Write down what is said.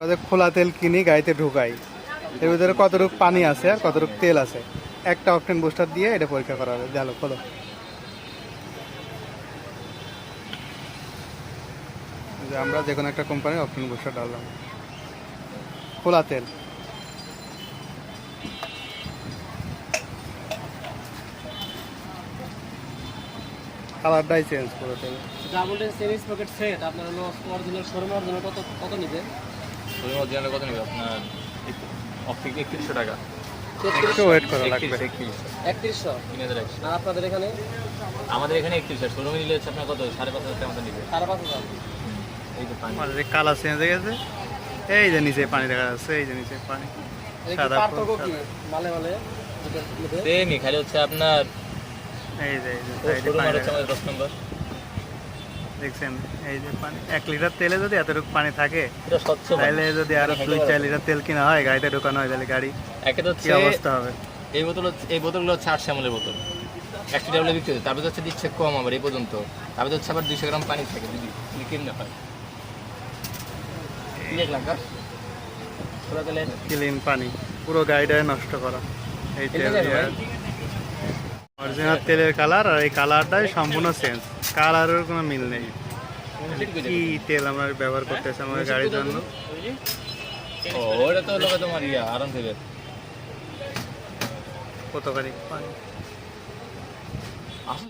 খোলা তেল কিনি, গাড়িতে ঢুকাই। এর ভিতরে কতটুকু পানি আছে আর কতটুকু তেল আছে? একটা অকটেন বুস্টার দিয়ে এটা পরীক্ষা করা হবে। দেখো খোলো আমরা যে কোনো একটা কোম্পানির অকটেন বুস্টার ডাললাম খোলা তেল। কালারটাই চেঞ্জ করে তেল ডাবল সেমিস পকেট সেট আপনার হলো অরিজিনাল শোরুম অরিজিনাল কত কত নিবে? অরিজিনাল কত নেবে? আপনার একত্রিশশো টাকা। একটু ওয়েট করা লাগবে। একত্রিশশো? তিন হাজার একশো। আর আপনাদের এখানে? আমাদের এখানে একত্রিশ হাজার শোরুমে নিলে হচ্ছে আপনার কত? সাড়ে পাঁচ হাজার টাকা মতো নিবে। সাড়ে পাঁচ হাজার। এই তো পানি। আমাদের কালার চেঞ্জ হয়ে গেছে। এই যে নিচে পানি দেখা যাচ্ছে এই যে নিচে পানি। সাদা পার্থক্য সাদা। কি? মালে মালে? সেমই খালি হচ্ছে আপনার এই যে এই যে। দশ নম্বর। দেখছেন এই যে পানি এক লিটার তেলে যদি এতটুকু পানি থাকে তাহলে যদি আরও দুই চার লিটার তেল কিনা হয় গাড়িতে ঢোকানো হয় তাহলে গাড়ি একে তো কি অবস্থা হবে? এই বোতল এই বোতলগুলো হচ্ছে আট শ্যামলের বোতল। একশো টাকা বিক্রি হচ্ছে তারপরে হচ্ছে দিচ্ছে কম আমার এই পর্যন্ত। তারপরে হচ্ছে আবার দুইশো গ্রাম পানি থাকে কেমনে হয় ক্লিন পানি পুরো গাড়িটাই নষ্ট করা। এই তেল। অরিজিনাল তেলের কালার আর এই কালারটাই সম্পূর্ণ চেঞ্জ কালারের কোনো মিল নেই। কি তেল আমরা ব্যবহার করতেছি আমার গাড়ির জন্য? ওটা তো তোমার ইয়া আরাম থেকে কত গাড়ি